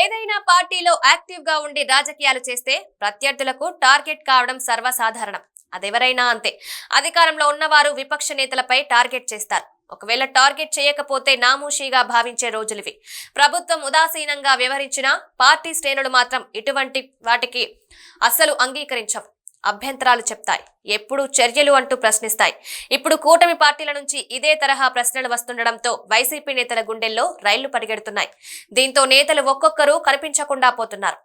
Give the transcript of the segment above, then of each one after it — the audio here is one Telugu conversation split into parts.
ఏదైనా యాక్టివ్గా ఉండి రాజకీయాలు చేస్తే ప్రత్యర్థులకు టార్గెట్ కావడం సర్వసాధారణం. అదెవరైనా అంతే. అధికారంలో ఉన్నవారు విపక్ష నేతలపై టార్గెట్ చేస్తారు. ఒకవేళ టార్గెట్ చేయకపోతే నామూషీగా భావించే రోజులివి. ప్రభుత్వం ఉదాసీనంగా వ్యవహరించినా పార్టీ శ్రేణులు మాత్రం ఇటువంటి వాటికి అస్సలు అంగీకరించవు. అభ్యంతరాలు చెప్తాయి. ఎప్పుడు చర్యలు అంటూ ప్రశ్నిస్తాయి. ఇప్పుడు కూటమి పార్టీల నుంచి ఇదే తరహా ప్రశ్నలు వస్తుండడంతో వైసీపీ నేతల గుండెల్లో రైళ్ళు పరిగెడుతున్నాయి. దీంతో నేతలు ఒక్కొక్కరు కనిపించకుండా పోతున్నారు.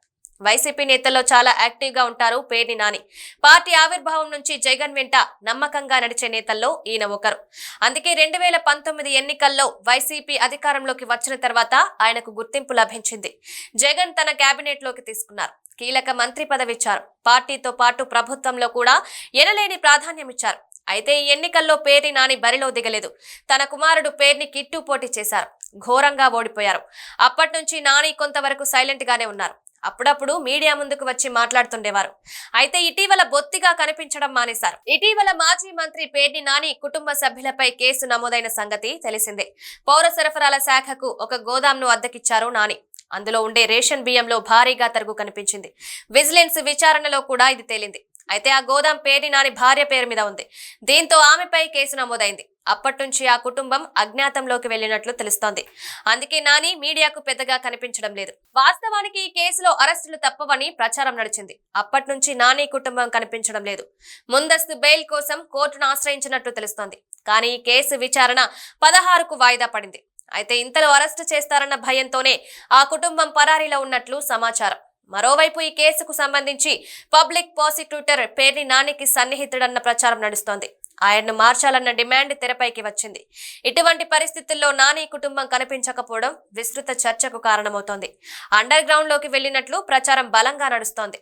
వైసీపీ నేతల్లో చాలా యాక్టివ్గా ఉంటారు పేర్ని నాని. పార్టీ ఆవిర్భావం నుంచి జగన్ వెంట నమ్మకంగా నడిచే నేతల్లో ఈయన ఒకరు. అందుకే రెండు వేల పంతొమ్మిది ఎన్నికల్లో వైసీపీ అధికారంలోకి వచ్చిన తర్వాత ఆయనకు గుర్తింపు లభించింది. జగన్ తన కేబినెట్లోకి తీసుకున్నారు. కీలక మంత్రి పదవి ఇచ్చారు పార్టీతో పాటు ప్రభుత్వంలో కూడా ఎనలేని ప్రాధాన్యం ఇచ్చారు అయితే ఈ ఎన్నికల్లో పేర్ని నాని బరిలో దిగలేదు. తన కుమారుడు పేర్ని కిట్టు పోటీ చేశారు. ఘోరంగా ఓడిపోయారు. అప్పటి నుంచి నాని కొంతవరకు సైలెంట్ గానే ఉన్నారు. అప్పుడప్పుడు మీడియా ముందుకు వచ్చి మాట్లాడుతుండేవారు. అయితే ఇటీవల బొత్తిగా కనిపించడం మానేశారు. ఇటీవల మాజీ మంత్రి పేర్ని నాని కుటుంబ సభ్యులపై కేసు నమోదైన సంగతి తెలిసిందే. పౌర సరఫరాల శాఖకు ఒక గోదాంను అద్దెకిచ్చారు నాని. అందులో ఉండే రేషన్ బియ్యంలో భారీగా తరుగు కనిపించింది. విజిలెన్స్ విచారణలో కూడా ఇది తేలింది. అయితే ఆ గోదాం పేరి నాని భార్య పేరు మీద ఉంది. దీంతో ఆమెపై కేసు నమోదైంది. అప్పటి నుంచి ఆ కుటుంబం అజ్ఞాతంలోకి వెళ్ళినట్లు తెలుస్తోంది. అందుకే నాని మీడియాకు పెద్దగా కనిపించడం లేదు. వాస్తవానికి ఈ కేసులో అరెస్టులు తప్పవని ప్రచారం నడిచింది. అప్పటి నుంచి నాని కుటుంబం కనిపించడం లేదు. ముందస్తు బెయిల్ కోసం కోర్టును ఆశ్రయించినట్లు తెలుస్తోంది. కానీ ఈ కేసు విచారణ పదహారుకు వాయిదా పడింది. అయితే ఇంతలో అరెస్టు చేస్తారన్న భయంతోనే ఆ కుటుంబం పరారీలో ఉన్నట్లు సమాచారం. మరోవైపు ఈ కేసుకు సంబంధించి పబ్లిక్ ప్రాసిక్యూటర్ పేర్ని నానికి సన్నిహితుడన్న ప్రచారం నడుస్తోంది. ఆయన్ను మార్చాలన్న డిమాండ్ తెరపైకి వచ్చింది. ఇటువంటి పరిస్థితుల్లో నాని కుటుంబం కనిపించకపోవడం విస్తృత చర్చకు కారణమవుతోంది. అండర్ గ్రౌండ్లోకి వెళ్ళినట్లు ప్రచారం బలంగా నడుస్తోంది.